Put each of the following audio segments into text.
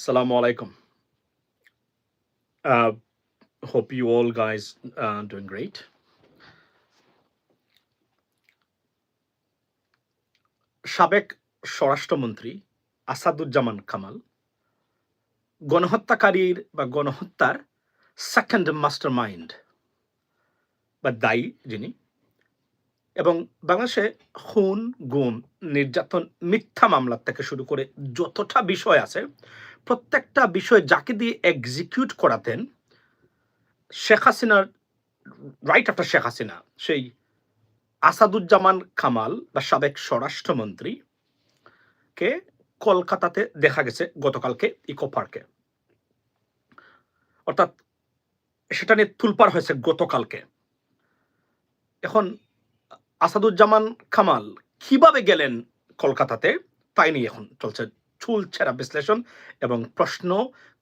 Assalamu alaikum. Uh, hope you all guys uh, doing great. সাবেক স্বরাষ্ট্রমন্ত্রী আসাদুজ্জামান কামাল গণহত্যাকারীর বা গণহত্যার সেকেন্ড মাস্টার মাইন্ড বা দায়ী যিনি এবং বাংলাদেশে খুন গুম নির্যাতন মিথ্যা মামলার থেকে শুরু করে যতটা বিষয় আছে প্রত্যেকটা বিষয় যাকে দিয়ে এক্সিকিউট করাতেন, শেখ হাসিনার রাইট আফটার শেখ হাসিনা, সেই আসাদুজ্জামান কামাল বা সাবেক স্বরাষ্ট্রমন্ত্রী কে কলকাতাতে দেখা গেছে গতকালকে ইকো পার্কে। অর্থাৎ সেটা নিয়ে তুলপার হয়েছে গতকালকে। এখন আসাদুজ্জামান কামাল কীভাবে গেলেন কলকাতাতে, তাই নিয়ে এখন চলছে চুল ছেঁড়া বিশ্লেষণ এবং প্রশ্ন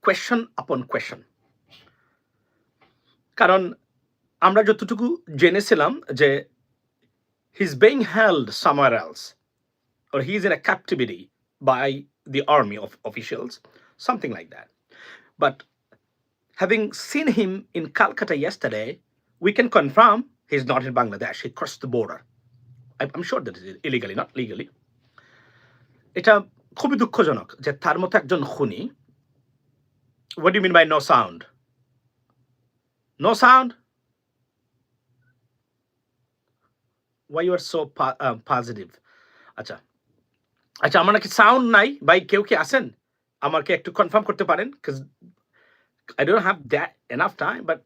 কোয়েশন আপন কোয়েশন কারণ আমরা যতটুকু জেনেছিলাম যে he's being held somewhere else or he's in a captivity by the army of officials something like that but having seen him in calcutta yesterday we can confirm he's not in bangladesh he crossed the border I- i'm sure that is illegally not legally এটা খুবই দুঃখজনক যে তার মতো একজন খুনি what do mean by by sound sound? Sound why you are so uh, আচ্ছা আচ্ছা আমার নাকি সাউন্ড নাই। ভাই কেউ কি আছেন? আমাকে একটু কনফার্ম করতে পারেন? I don't have that enough time but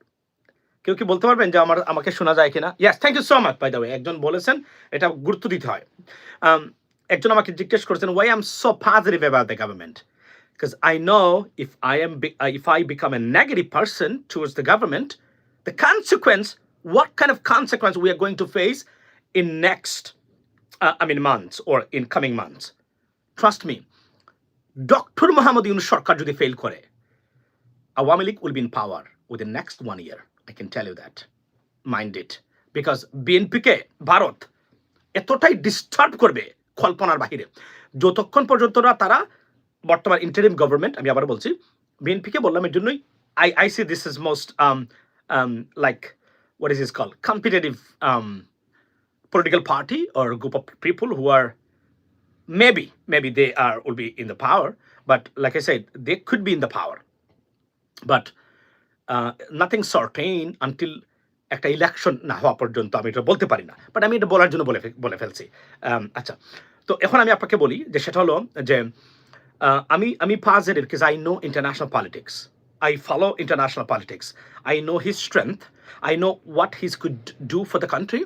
কেউ কি বলতে পারবেন যে আমার আমাকে শোনা যায় কিনা? Yes thank you so much by the way একজন বলেছেন এটা গুরুত্ব দিতে হয়। Um, একজন আমাকে জিজ্ঞেস করেছেন why am so positive about the government because I know if I am be- uh, if I become a negative person towards the government, the consequence, what kind of consequence we are going to face in next, uh, I mean months or in coming months. Trust me, Dr. Muhammad Yunus সরকার যদি fail করে, Awami League will be in power within next one year. I can tell you that. Mind it. Because BNP কে ভারত এতটাই disturb করবে কল্পনার বাহিরে যতক্ষণ পর্যন্ত না তারা বর্তমান ইন্টারিম গভর্নমেন্ট আমি আবার বলছি বিএনপিকে বললাম এর জন্যই I I see this is most like is this called competitive um, political party or group of people who are maybe maybe they are will be in the power but like i said they could be in the power but uh, nothing certain until একটা election না হওয়া পর্যন্ত আমি এটা বলতে পারি না but আমি এটা বলার জন্য বলে বলে ফেলছি Um, আচ্ছা তো এখন আমি আপনাকে বলি যে সেটা হলো যে uh, আমি আমি positive because I know international politics. I follow international politics. I know his strength. I know what he could do for the country,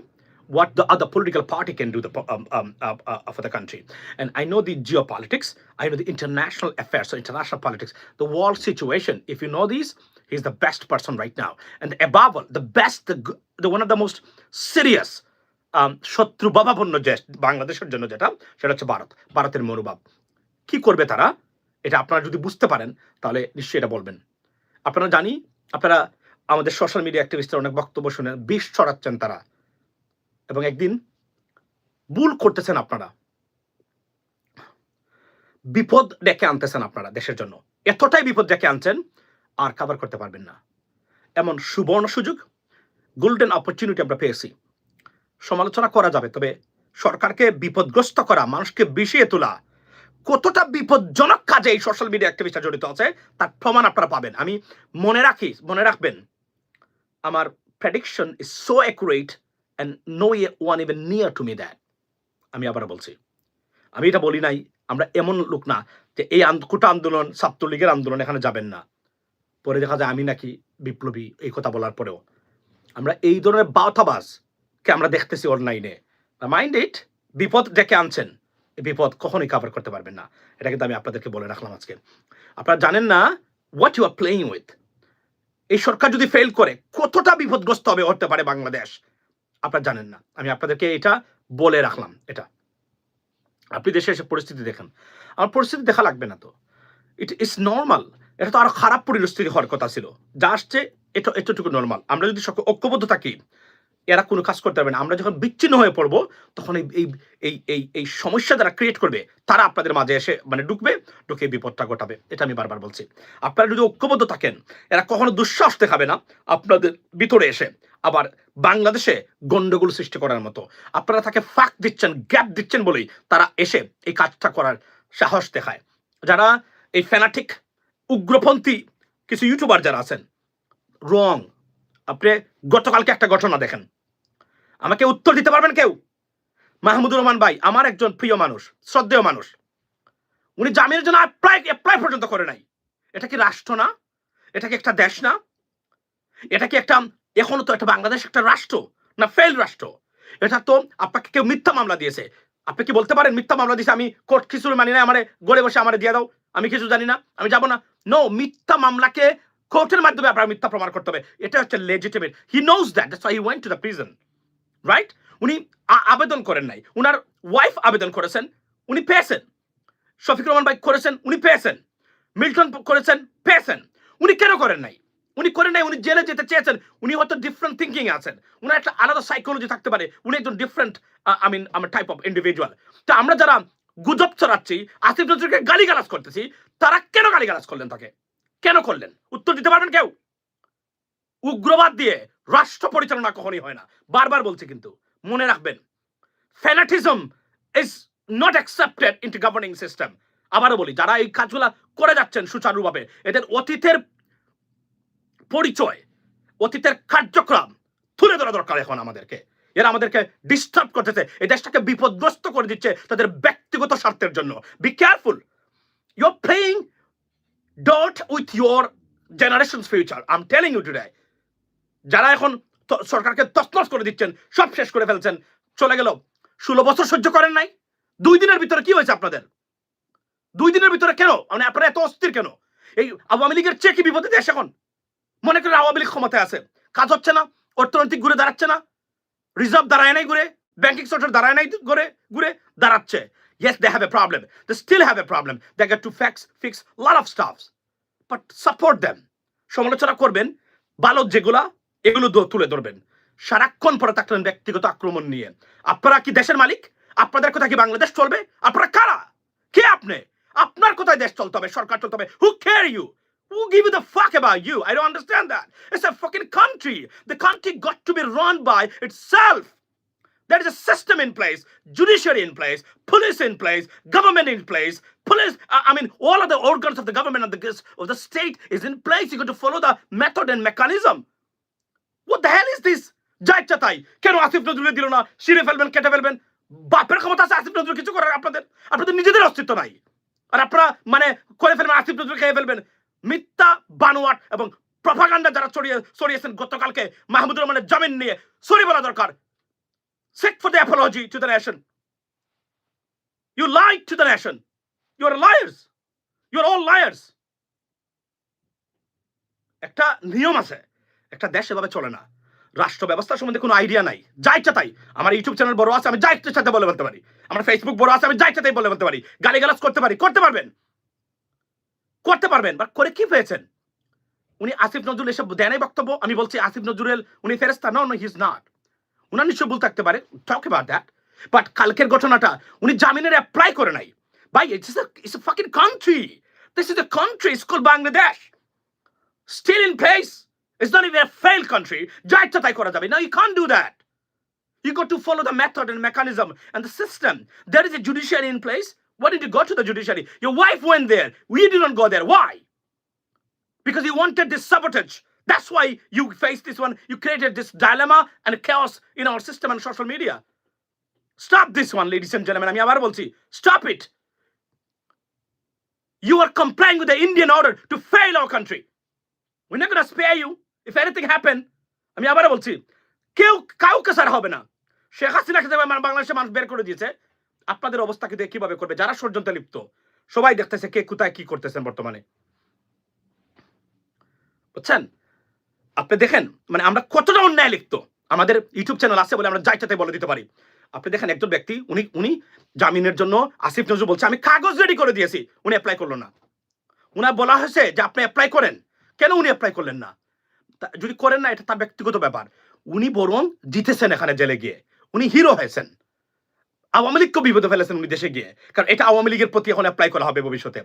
what the other political party can do the, po- um, um, uh, uh, for the country. And I know the geopolitics. I know the international affairs, so international politics, the world situation. If you know these, he's the best person right now. And above all, the best, the, g- the one of the most serious শত্রু বাবাপন্ন যে বাংলাদেশের জন্য যেটা, সেটা হচ্ছে ভারত, ভারতের মনোভাব। কি করবে তারা? এটা আপনারা যদি বুঝতে পারেন, তাহলে নিশ্চয়ই এটা বলবেন। আপনারা জানি, আপনারা আমাদের সোশ্যাল মিডিয়া অ্যাক্টিভিস্টের অনেক বক্তব্য শুনে বিষ ছড়াচ্ছেন তারা। এবং একদিন ভুল করতেছেন আপনারা। বিপদ ডেকে আনতেছেন আপনারা দেশের জন্য। এতটাই বিপদ ডেকে আনছেন, আর কাভার করতে পারবেন না। এমন সুবর্ণ সুযোগ গোল্ডেন অপরচুনিটি আমরা পেয়েছি। সমালোচনা করা যাবে, তবে সরকারকে বিপদগ্রস্ত করা, মানুষকে বিষিয়ে তোলা, কতটা বিপজ্জনক কাজে এই সোশ্যাল মিডিয়া অ্যাক্টিভিস্টরা জড়িত আছে, তার প্রমাণ আপনারা পাবেন। আমি মনে রাখি, মনে রাখবেন, আমার prediction is so accurate and no one even near to me that আমি আবার বলছি। আমি এটা বলি নাই, আমরা এমন লোক না যে এই কোটা আন্দোলন, ছাত্রলীগের আন্দোলন এখানে যাবেন না। পরে দেখা যায় আমি নাকি বিপ্লবী, এই কথা বলার পরেও। আমরা এই ধরনের বাউথাবাজকে আমরা দেখতেছি অনলাইনে মাইন্ড ইট বিপদ ডেকে আনছেন। বিপদ কখনোই কাভার করতে পারবেন না। এটা কিন্তু আমি আপনাদেরকে বলে রাখলাম আজকে। আপনারা জানেন না what you are playing with এই সরকার যদি ফেল করে, কতটা বিপদগ্রস্ত হবে হতে পারে বাংলাদেশ? আপনারা জানেন না। আমি আপনাদেরকে এটা বলে রাখলাম, এটা। আপনি দেশে এসে পরিস্থিতি দেখেন। আমার পরিস্থিতি দেখা লাগবে না তো। ইট ইস নর্মাল এটা তো আরও খারাপ পরিস্থিতি হওয়ার কথা ছিল। যা আসছে, এটা, এতটুকু নর্মাল আমরা যদি সকল ঐক্যবদ্ধ থাকি এরা কোনো কাজ করতে পারবে না। আমরা যখন বিচ্ছিন্ন হয়ে পড়ব, তখন এই এই এই এই সমস্যা যারা ক্রিয়েট করবে, তারা আপনাদের মাঝে এসে মানে ঢুকবে, ঢুকে বিপদটা ঘটাবে। এটা আমি বারবার বলছি। আপনারা যদি ঐক্যবদ্ধ থাকেন, এরা কখনো দুঃসাহস দেখাবে না আপনাদের ভিতরে এসে। আবার বাংলাদেশে গন্ডগোল সৃষ্টি করার মতো। আপনারা তাকে ফাঁক দিচ্ছেন, গ্যাপ দিচ্ছেন বলেই তারা এসে এই কাজটা করার সাহস দেখায়। যারা এই ফ্যানাটিক উগ্রপন্থী কিছু ইউটিউবার যারা আছেন রং আপনি গতকালকে একটা ঘটনা দেখেন। আমাকে উত্তর দিতে পারবেন কেউ? মাহমুদুর রহমান ভাই, আমার একজন প্রিয় মানুষ, শ্রদ্ধেয় মানুষ। উনি জামিনের জন্য অ্যাপ্লাই অ্যাপ্লাই পর্যন্ত করে নাই। এটা কি রাষ্ট্র না? এটা কি একটা দেশ না? এটা কি একটা, এখনও তো একটা বাংলাদেশ একটা রাষ্ট্র না ফেল রাষ্ট্র? এটা তো আপনাকে কেউ মিথ্যা মামলা দিয়েছে। আপনি কি বলতে পারেন মিথ্যা মামলা দিয়েছে? আমি কোর্ট কিছু মানি না আমারে গড়ে বসে আমার দিয়ে দাও। আমি কিছু জানি না, আমি যাব না। নো মিথ্যা মামলাকে কোর্টের মাধ্যমে আপনার মিথ্যা প্রমাণ করতে হবে। এটা হচ্ছে legitimate he knows that that's he went to the prison right উনি আবেদন করেন নাই। উনার ওয়াইফ আবেদন করেছেন, উনি পেয়েছেন। শফিক রহমান ভাই করেছেন, উনি পেয়েছেন। মিল্টন করেছেন, পেয়েছেন। উনি কেন করেন নাই? উনি করেন নাই, উনি জেলে যেতে চেয়েছেন, উনি হয়তো ডিফারেন্ট থিঙ্কিং আছেন। উনার একটা আলাদা সাইকোলজি থাকতে পারে, উনি একজন ডিফারেন্ট আই মিন আমার টাইপ অফ ইন্ডিভিজুয়াল তো আমরা যারা গুজব ছড়াচ্ছি, আসিফ নজরুলকে গালিগালাজ করতেছি, তারা কেন গালিগালাজ করলেন তাকে? কেন করলেন? উত্তর দিতে পারবেন কেউ? উগ্রবাদ দিয়ে রাষ্ট্র পরিচালনা কখনই হয় না। বারবার বলছি কিন্তু, মনে রাখবেন fanaticism is not accepted into governing system আবারও বলি, যারা এই কাজগুলা করে যাচ্ছেন সুচারুভাবে, এদের অতীতের পরিচয়, অতীতের কার্যক্রম তুলে ধরা দরকার এখন আমাদেরকে। এরা আমাদেরকে ডিস্টার্ব করতেছে, এই দেশটাকে বিপদগ্রস্ত করে দিচ্ছে তাদের ব্যক্তিগত স্বার্থের জন্য। Be careful you playing dot with your generation future I am telling you today যারা এখন সরকারকে তছনছ করে দিচ্ছেন, সব শেষ করে ফেলছেন, চলে গেল। ষোলো বছর সহ্য করেন নাই। দুই দিনের ভিতরে কি হয়েছে আপনাদের? দুই দিনের ভিতরে কেন? মানে আপনারা এত অস্থির কেন? এই আওয়ামী লীগের চেয়ে কি বিপদে দেশ এখন? মনে করেন আওয়ামী লীগ ক্ষমতায় আছে। কাজ হচ্ছে না, অর্থনৈতিক ঘুরে দাঁড়াচ্ছে না, রিজার্ভ দাঁড়ায় নাই ঘুরে ব্যাংকিং সেক্টর দাঁড়ায় নাই ঘুরে ঘুরে দাঁড়াচ্ছে। Yes, they have a problem. They still have a problem. They get to fix fix lot of stuffs. But support them সমালোচনা করবেন ভালো যেগুলা এগুলো তুলে ধরবেন সারাক্ষণ পরে থাকলেন ব্যক্তিগত আক্রমণ নিয়ে আপনারা কি দেশের মালিক আপনাদের কোথায় কি বাংলাদেশ চলবে আপনারা কারা কে আপনি আপনার কোথায় দেশ চলতে হবে সরকার চলতে হবে who care you Who give you the fuck about you? I don't understand that. It's a fucking country. The country got to be run by itself. There is a system in place, judiciary in place, police in place, government in place, police, I I mean, all of the organs of the government and the of the state is in place. You got to follow the method and mechanism. Is this? যা ইচ্ছা তাই। কেন আসিফ দিল না? ফেলবেন, কেটে ফেলবেন? বাপের ক্ষমতা আছে আসিফ নজরুল কিছু করার আপনাদের। আপনাদের নিজেদের অস্তিত্ব নাই। আর আপনারা মানে করে ফেলবেন, আসিফ নজরুল খেয়ে ফেলবেন। মিথ্যা, বানোয়াট এবং যারা ছড়িয়ে ছড়িয়েছেন গতকালকে, মাহমুদুর রহমানের জামিন নিয়ে, সরি বলা দরকার। Seek for the apology to the nation. You lied to the nation. একটা নিয়ম আছে। একটা দেশ এভাবে চলে না। রাষ্ট্র ব্যবস্থা সম্বন্ধে কোনো আইডিয়া নাই। যা ইচ্ছা তাই। আমার ইউটিউব চ্যানেল বড় আছে, আমি যা ইচ্ছা সাথে বলে বলতে পারি। আমার ফেসবুক বড় আছে, আমি যা ইচ্ছা তাই বলে বলতে পারি। গালিগালাজ করতে পারি, করতে পারবেন। করতে পারবেন বাট করে কি পেয়েছেন? উনি আসিফ নজরুল এসব দেয় বক্তব্য। আমি বলছি আসিফ নজরুল, উনি ফেরেস্তা no no he is not উনার নিশ্চয় ভুল থাকতে পারে। টক অ্যাবাউট দ্যাট বাট কালকের ঘটনাটা, উনি জামিনের অ্যাপ্লাই করে নাই। ভাই it's it's a fucking country this is a country it's call Bangladesh still in place even a fail country যা ইচ্ছা তাই করা যাবে না you can do that You got to follow the method and mechanism and the system. There is a judiciary in place. Why did you go to the judiciary? Your wife went there. We didn't go there. Why? Because you wanted this sabotage. That's why you faced this one. You created this dilemma and chaos in our system and social media. Stop this one, ladies and gentlemen. আমি আবার বলছি stop it. You are complying with the Indian order to fail our country. We're not going to spare you If anything happen. আমি আবার বলছি, কেউ কাউকে সারা হবে না। শেখ হাসিনাকে যেভাবে বাংলাদেশের মানুষ বের করে দিয়েছে। আপনাদের অবস্থাকে দিয়ে কীভাবে করবে? যারা ষড়যন্ত্রে লিপ্ত, সবাই দেখতেছে কে কোথায় কি করতেছেন বর্তমানে। বুঝছেন? আপনি দেখেন মানে আমরা কতটা অন্যায় লিপ্ত। আমাদের ইউটিউব চ্যানেল আছে বলে আমরা যা বলে দিতে পারি। আপনি দেখেন, একজন ব্যক্তি, উনি উনি জামিনের জন্য আসিফ নজরুল বলছে, আমি কাগজ রেডি করে দিয়েছি। উনি অ্যাপ্লাই করল না। উনার বলা হয়েছে যে, আপনি অ্যাপ্লাই করেন। কেন উনি অ্যাপ্লাই করলেন না? যদি করেন না, এটা তার ব্যক্তিগত ব্যাপার। উনি বরং জিতেছেন এখানে জেলে গিয়ে। উনি হিরো হয়েছেন। আওয়ামী লীগকে বিপদে ফেলেছেন উনি দেশে গিয়ে। কারণ এটা আওয়ামী লীগের প্রতি এখন অ্যাপ্লাই করা হবে ভবিষ্যতে।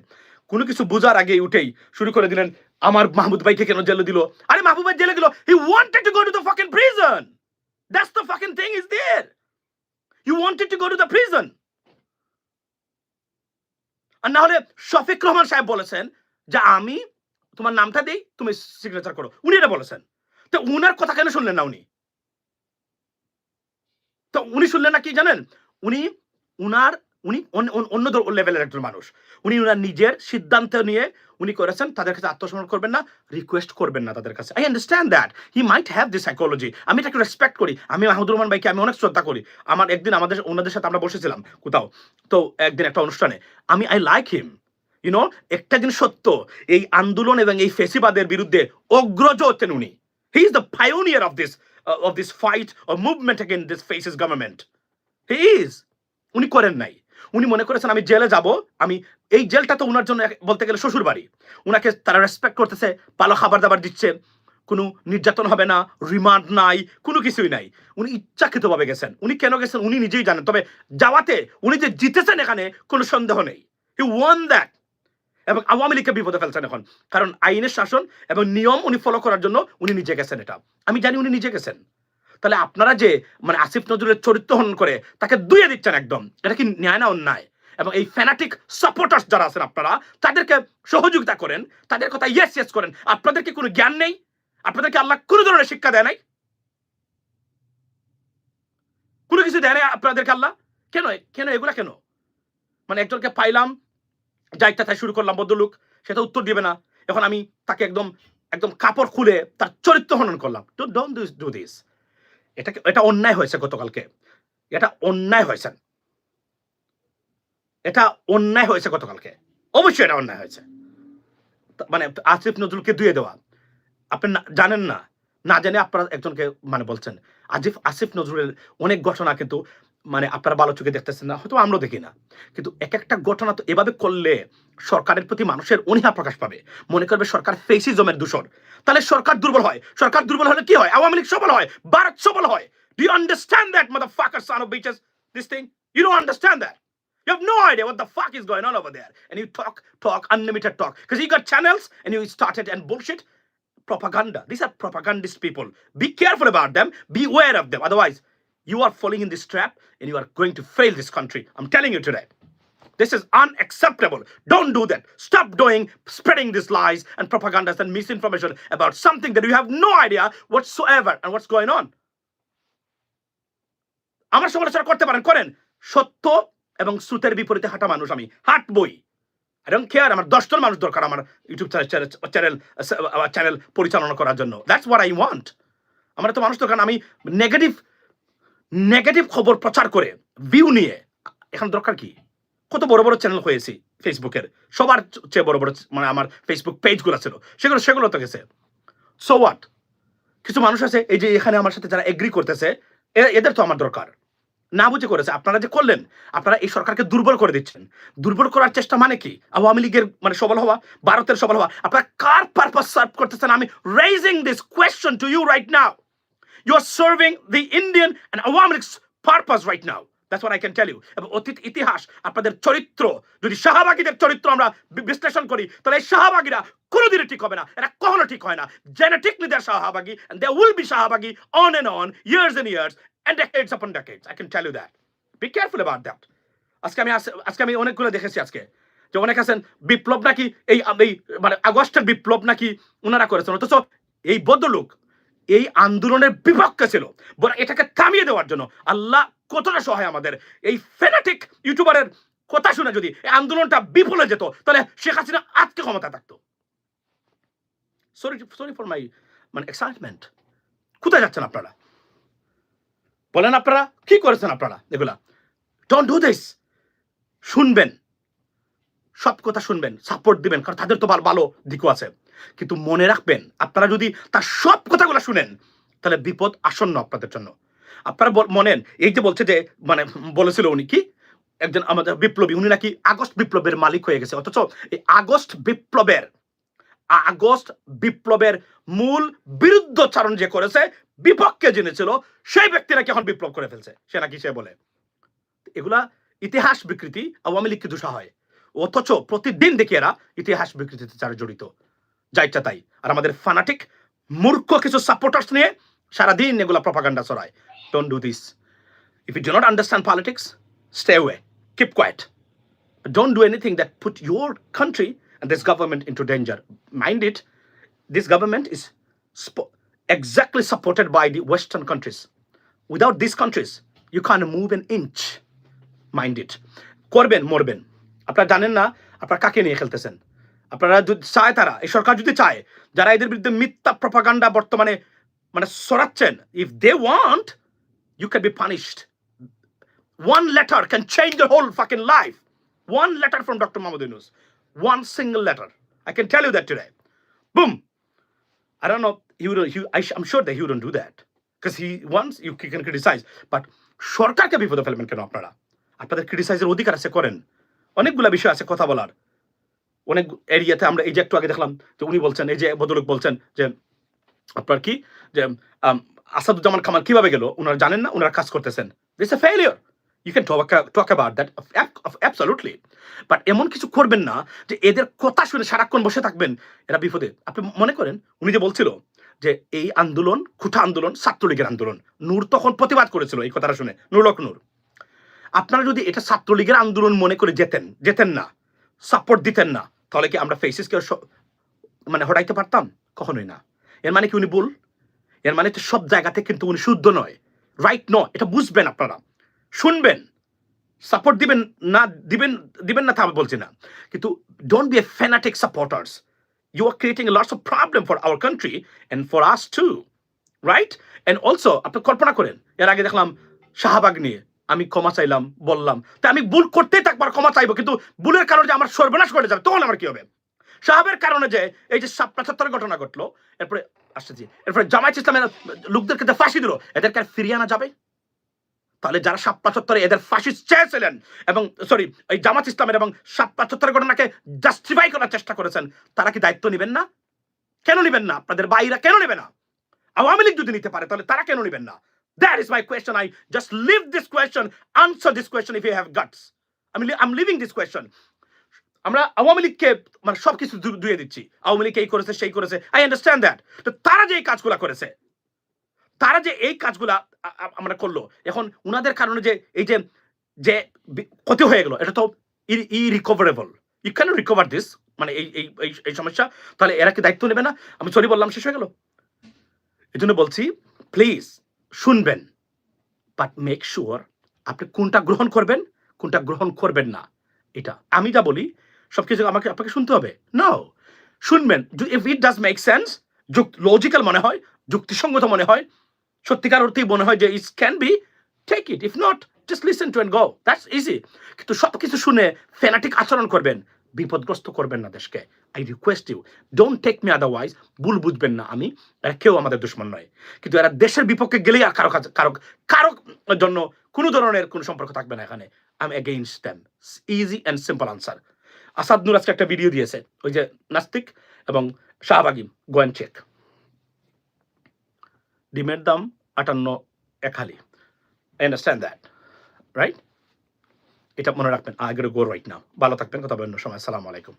কোনো কিছু বোঝার আগে উঠেই শুরু করে দিলেন, আমার মাহমুদ ভাইকে কেন জেলে দিল? আরে, মাহবুব ভাই জেলে দিল। He wanted to go to the fucking prison that's the fucking thing is there you wanted to go to the prison আর না হলে শফিক রহমান সাহেব বলেছেন যে আমি তোমার নামটা দেই, তুমি সিগনেচার করো। উনি এটা বলেছেন। তো উনার কথা কেন শুনলেন না উনি? তো উনি শুনলেন না কি জানেন? উনি উনার, উনি অন্য- লেভেলের একজন মানুষ। উনি উনার নিজের সিদ্ধান্ত নিয়ে উনি করেছেন, তাদের কাছে আত্মসমর্পণ করবেন না রিকোয়েস্ট করবেন না তাদের কাছে। I understand that he might have this psychology আমি এটাকে রেসপেক্ট করি। আমি মাহমুদুর রহমান ভাইকে আমি অনেক শ্রদ্ধা করি। আমার একদিন আমাদের, ওনাদের সাথে আমরা বসেছিলাম কোথাও। তো একদিন একটা অনুষ্ঠানে। আমি আই লাইক হিম ইউনো একটা জিনিস সত্য, এই আন্দোলন এবং এই ফেসিবাদের বিরুদ্ধে অগ্রজ হচ্ছেন উনি। He is the pioneer of this of this fight of movement again this fascist government he is উনি করেন নাই। উনি মনে করেছেন, আমি জেলে যাব। আমি এই জেলটা তো উনার জন্য বলতে গেলে শ্বশুর বাড়ি। উনাকে তারা রেসপেক্ট করতেছে ভালো খাবার দাবার দিচ্ছে। কোনো নির্যাতন হবে না রিমান্ড নাই, কোনো কিছুই নাই। উনি ইচ্ছাকৃতভাবে গেছেন। উনি কেন গেছেন উনি নিজেই জানেন। তবে যাওয়াতে উনি যে জিতেছেন এখানে কোনো সন্দেহ নেই। হি ওয়ান দ্যাট এবং আওয়ামী লীগকে বিপদে ফেলছেন এখন। কারণ আইনের শাসন এবং নিয়ম উনি ফলো করার জন্য উনি নিজে গেছেন এটা। আমি জানি উনি নিজে গেছেন। তাহলে আপনারা যে মানে আসিফ নজরুলের চরিত্র হনন করে, তাকে দুয়ে দিচ্ছেন একদম। এটা কি ন্যায় না অন্যায়? এবং এই ফ্যানাটিক সাপোর্টার্স যারা আছেন আপনারা, তাদেরকে সহযোগিতা করেন, তাদের কথা ইয়েস ইয়েস করেন। আপনাদের কি কোনো জ্ঞান নেই? আপনাদেরকে আল্লাহ কোনো ধরনের শিক্ষা দেয় নাই? কোনো কিছু দেয় নাই আপনাদেরকে আল্লাহ? কেন? কেন এগুলা কেন? মানে একজনকে পাইলাম যাইতে তাই শুরু করলাম, ভদ্রলোক। সেটা উত্তর দিবে না। এখন আমি তাকে একদম একদম কাপড় খুলে তার চরিত্র হনন করলাম। টু ডোন্ট ডু দিস এটা এটা অন্যায় হয়েছে গতকালকে। এটা অন্যায় হয়েছে। এটা অন্যায় হয়েছে গতকালকে। অবশ্যই এটা অন্যায় হয়েছে। মানে আসিফ নজরুলকে দুয়ে দেওয়া। আপনি জানেন না। না জানে আপনারা একজনকে মানে বলছেন আজিফ আসিফ নজরুলের অনেক ঘটনা কিন্তু মানে আপনারা ভালো চোখে দেখতেছেন না হয়তো আমরাও দেখি না কিন্তু এক একটা ঘটনা তো এভাবে করলে সরকারের প্রতি মানুষের অনীহা প্রকাশ পাবে মনে করবে সরকার ফেসিজমের দূষণ তাহলে সরকার দুর্বল হয় সরকার দুর্বল হলে কি হয় আওয়ামী লীগ সবল হয় ভারত সবল হয় do you understand that mother fucker of bitches this thing you don't understand that You have no idea what the fuck is going on over there. And you talk, talk, unlimited talk. Because you got channels and you started and bullshit propaganda. These are propagandist people. Be careful about them. Beware of them. Otherwise, you are falling in this trap and you are going to fail this country. I'm telling you today. This is unacceptable. Don't do that. Stop doing, spreading these lies and propagandas and misinformation about something that you have no idea whatsoever and what's going on. আমার সমালোচনা করতে পারেন করেন সত্য এবং শ্রুতের বিপরীতে হাঁটা মানুষ আমি হাঁটবই আই ডোন্ট কেয়ার আমার দশজন মানুষ দরকার আমার ইউটিউব চ্যানেল চ্যানেল পরিচালনা করার জন্য দ্যাটস হোয়াট আই ওয়ান্ট আমার তো মানুষ দরকার আমি নেগেটিভ নেগেটিভ খবর প্রচার করে ভিউ নিয়ে। এখন দরকার কি? কত বড় বড় চ্যানেল হয়েছি ফেসবুকের সবার চেয়ে বড় বড় মানে আমার ফেসবুক পেজগুলো ছিল। সেগুলো সেগুলো তো গেছে। সো হোয়াট কিছু মানুষ আছে, এই যে এখানে আমার সাথে যারা এগ্রি করতেছে এদের তো আমার দরকার। না বুঝে করেছে, আপনারা যে করলেন, আপনারা এই সরকারকে দুর্বল করে দিচ্ছেন। দুর্বল করার চেষ্টা মানে কি? আওয়ামী লীগের মানে সবল হওয়া, ভারতের সবল হওয়া। আপনারা কার পারপাস সার্ভ করতেছেন? আমি raising this question to you right now you are serving the Indian and Awami League's purpose right now that's what I can tell you অতীত ইতিহাস আপনাদের চরিত্র যদি শাহবাগীদের চরিত্র আমরা বি- বিশ্লেষণ করি তাহলে এই শাহবাগীরা কোনোদিনই ঠিক হবে না এরা কখনো ঠিক হয় না জেনেটিকলি দেয়ার শাহবাগী and there will be শাহবাগী on and on, years and years, and decades upon decades. I can tell you that. Be careful about that. আজকে আমি আজকে আমি অনেকগুলো দেখেছি আজকে। যে অনেক আছেন, বিপ্লব নাকি এই মানে আগস্টের বিপ্লব নাকি ওনারা করেছেন। অথচ এই বদ্ধলোক এই আন্দোলনের বিপক্ষে ছিল। বরং এটাকে থামিয়ে দেওয়ার জন্য আল্লাহ কতটা সহায় আমাদের। এই ফেনাটিক ইউটিউবারের কথা শুনে যদি এই আন্দোলনটা বিফলে যেত, তাহলে শেখ হাসিনা আজকে ক্ষমতা থাকতো। সরি সরি ফর মাই মানে এক্সাইটমেন্ট কোথায় যাচ্ছেন আপনারা? বলেন আপনারা, কি করেছেন আপনারা? এগুলা। ডোন্ট ডু দিস শুনবেন। সব কথা শুনবেন। সাপোর্ট দিবেন। কারণ তাদের তো ভালো ভালো দিকও আছে। কিন্তু মনে রাখবেন, আপনারা যদি তার সব কথাগুলো শুনেন, তাহলে বিপদ আসন্ন আপনাদের জন্য। আপনারা মনেন, এই যে বলছে যে মানে বলেছিল উনি কি? একজন আমাদের বিপ্লবী, উনি নাকি আগস্ট বিপ্লবের মালিক হয়ে গেছে। অথচ এই আগস্ট বিপ্লবের আগস্ট বিপ্লবের মূল বিরুদ্ধচারণ যে করেছে, বিপক্ষে জেনেছিল সেই ব্যক্তি নাকি এখন বিপ্লব করে ফেলছে। সে নাকি সে বলে। এগুলা ইতিহাস বিকৃতি, আওয়ামী লীগকে দোষা হয়। অথচ প্রতিদিন দেখি এরা ইতিহাস বিকৃতিতে যারা জড়িত। যা ইচ্ছা তাই আর আমাদের ফানাটিক মূর্খ কিছু সাপোর্টার্স নিয়ে সারাদিন এগুলা প্রপাগান্ডা ছড়ায় don't do this if you do not understand politics stay away keep quiet But don't do anything that put your country and this government into danger. Mind it, this government is exactly supported by the Western countries. Without these countries, you can't move an inch. Mind it. করবেন মরবেন আপনারা জানেন না আপনারা কাকে নিয়ে খেলতেছেন আপনারা যদি চায় তারা, এই সরকার যদি চায়, যারা এদের বিরুদ্ধে মিথ্যা প্রপাগান্ডা বর্তমানে মানে সরাচ্ছেন if they want you can be punished one letter can change the whole fuck in life one letter from doctor Mahmud Yunus one single letter I can tell you that today boom are no you you I am sure that you don't do that because he once but সরকারকে বিপদে ফেলবেন কেন আপনারা? আপনাদের ক্রিটিসাইজের অধিকার আছে করেন। অনেকগুলো বিষয় আছে কথা বলার। অনেক এরিয়াতে আমরা এই যে একটু আগে দেখলাম যে উনি বলছেন, এই যে ভদ্রলোক বলছেন যে আপনার কি? যে আসাদুজ্জামান খামাল কীভাবে গেল? ওনারা জানেন না ওনারা কাজ করতেছেন। This a failure you can talk talk about that absolutely but এমন কিছু করবেন না যে এদের কথা শুনে সারাক্ষণ বসে থাকবেন। এরা বিপদে। আপনি মনে করেন, উনি যে বলছিল যে এই আন্দোলন খুঁটা আন্দোলন, ছাত্রলীগের আন্দোলন। নূর তখন প্রতিবাদ করেছিল এই কথাটা শুনে নুরক নূর। আপনারা যদি এটা ছাত্রলীগের আন্দোলন মনে করে যেতেন যেতেন না সাপোর্ট দিতেন না। তাহলে কি আমরা ফেসিসকে মানে হটাইতে পারতাম? কখনোই না। এর মানে কি উনি ভুল? এর মানে তো সব জায়গাতে কিন্তু উনি শুদ্ধ নয়। রাইট ন এটা বুঝবেন আপনারা। শুনবেন। সাপোর্ট দিবেন না, দিবেন দিবেন না তা বলছি না। কিন্তু don't be a fanatic supporters you are creating lots of problem for our country and for us to right and also আপনি কল্পনা করেন। এর আগে দেখলাম শাহবাগ নিয়ে। আমি ক্ষমা চাইলাম, বললাম। তা আমি ভুল করতেই থাকবার ক্ষমা চাইব, কিন্তু ভুলের কারণে যে আমার সর্বনাশ করে যাবে, তখন আমার কি হবে? সাহাবের কারণে যে এই যে সাপ্তাচত্বরের ঘটনা ঘটলো, এরপরে আসতেছি এরপরে জামায়াত ইসলামের লোকদেরকে যে ফাঁসি দিল, এদেরকে আর ফিরিয়ে আনা যাবে? তাহলে যারা সাপ্পা চত্বরে এদের ফাঁসি চেয়েছিলেন এবং সরি এই জামাত ইসলামের এবং সাপ্পা চত্বরের ঘটনাকে জাস্টিফাই করার চেষ্টা করেছেন, তারা কি দায়িত্ব নেবেন না? কেন নেবেন না? আপনাদের বাইরা কেন নেবে না? আওয়ামী লীগ যদি নিতে পারে, তাহলে তারা কেন নেবেন না? That is my question I just this question answer this question if you have guts আমি I am leaving this question আমরা আওয়ামী লীগকে মানে সব কিছু ধুয়ে দিচ্ছি। আওয়ামী লীগ এই করেছে, সেই করেছে। আই আন্ডারস্ট্যান্ড দ্যাট তো তারা যে এই কাজগুলো করেছে, তারা যে এই কাজগুলা আমরা করল, এখন উনাদের কারণে যে এই যে যে ক্ষতি হয়ে গেল, এটা তো ই recoverable you can recover this মানে এই, এই- এই সমস্যা। তাহলে এরা কি দায়িত্ব নেবে না? আমি সরি বললাম, শেষ হয়ে গেল। এই জন্য বলছি প্লিজ শুনবেন বাট মেক শিওর আপনি কোনটা গ্রহণ করবেন, কোনটা গ্রহণ করবেন না। এটা আমি যা বলি সব কিছু আমাকে, আপনাকে শুনতে হবে। নাও শুনবেন if it does make sense logical মনে হয়, যুক্তিসঙ্গত মনে হয়, সত্যিকার অর্থেই মনে হয় যে is can be take it if not just listen to and go that's easy কিন্তু সব কিছু শুনে ফেনাটিক আচরণ করবেন। বিপদগ্রস্ত করবেন না দেশকে। I request you don't take me otherwise ভুল বুঝবেন না আমি। এরা কেউ আমাদের দুশ্মন নয়। কিন্তু এরা দেশের বিপক্ষে গেলেই আর কারও কারও কারও জন্য কোনো ধরনের কোনো সম্পর্ক থাকবে না এখানে। আমি against them easy and simple answer Asad Noor আজকে একটা ভিডিও দিয়েছে। ওই যে নাস্তিক এবং শাহবাগিম গোয়েন চেক ডিমের দাম আটান্ন একালি আই আন্ডারস্ট্যান্ড দ্যাট রাইট এটা মনে রাখবেন আগের গো রাইট নাও ভালো থাকবেন কথা বলেন সময় আসসালামু আলাইকুম।